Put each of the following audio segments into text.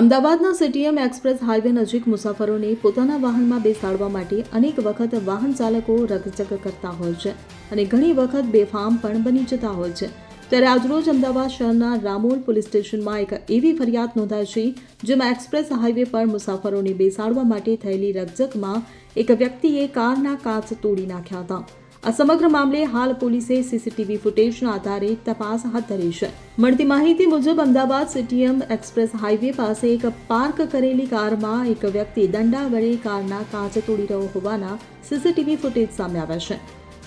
અમદાવાદના CTM express highway નજીક મુસાફરોને પોતાના વાહનમાં બેસાડવા માટે અનેક વખત વાહન ચાલકો રકઝક કરતા હોય છે અને ઘણી વખત બેફામ પણ બની જતા હોય છે. ત્યારે આજરોજ અમદાવાદ શહેરના રામોલ પોલીસ સ્ટેશનમાં એક એવી ફરિયાદ નોંધાઈ છે, જેમાં એક્સપ્રેસ હાઈવે પર મુસાફરોને બેસાડવા માટે થયેલી રકઝકમાં એક વ્યક્તિએ કારના કાચ તોડી નાખ્યા હતા. આ સમગ્ર મામલે હાલ પોલીસે સીસીટીવી ફૂટેજના આધારે તપાસ હાથ ધરી છે. મળતી માહિતી મુજબ અમદાવાદ સીટીએમ એક્સપ્રેસ હાઈવે પાસે એક પાર્ક કરેલી કારમાં એક વ્યક્તિ દંડા વડે કારના કાચ તોડી રહ્યો હોવાના સીસીટીવી ફૂટેજ સામે આવ્યા છે.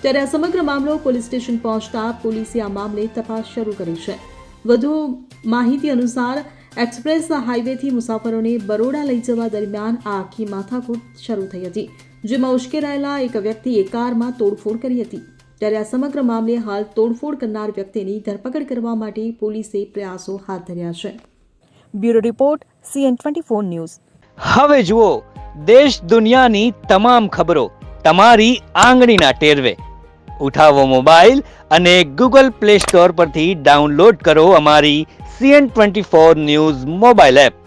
ત્યારે આ સમગ્ર મામલો પોલીસ સ્ટેશન પહોંચતા પોલીસે આ મામલે તપાસ શરૂ કરી છે. વધુ માહિતી અનુસાર એક્સપ્રેસ હાઈવેથી મુસાફરોને બરોડા લઈ જવા દરમિયાન આ આખી માથાકૂટ શરૂ થઈ હતી. જેમાં ઉશ્કેરાયેલા એક વ્યક્તિએ કારમાં તોડફોડ કરી હતી. ત્યારે આ સમગ્ર મામલે હાલ તોડફોડ કરનાર વ્યક્તિની ધરપકડ કરવા માટે પોલીસે પ્રયાસો હાથ ધર્યા છે. Bureau report, CN twenty four news. હવે જુઓ, દેશ દુનિયાની તમામ ખબરો તમારી આંગળીના ટેરવે. ઉઠાવો મોબાઈલ અને ગૂગલ પ્લે સ્ટોર પરથી ડાઉનલોડ કરો અમારી CN twenty four news mobile app.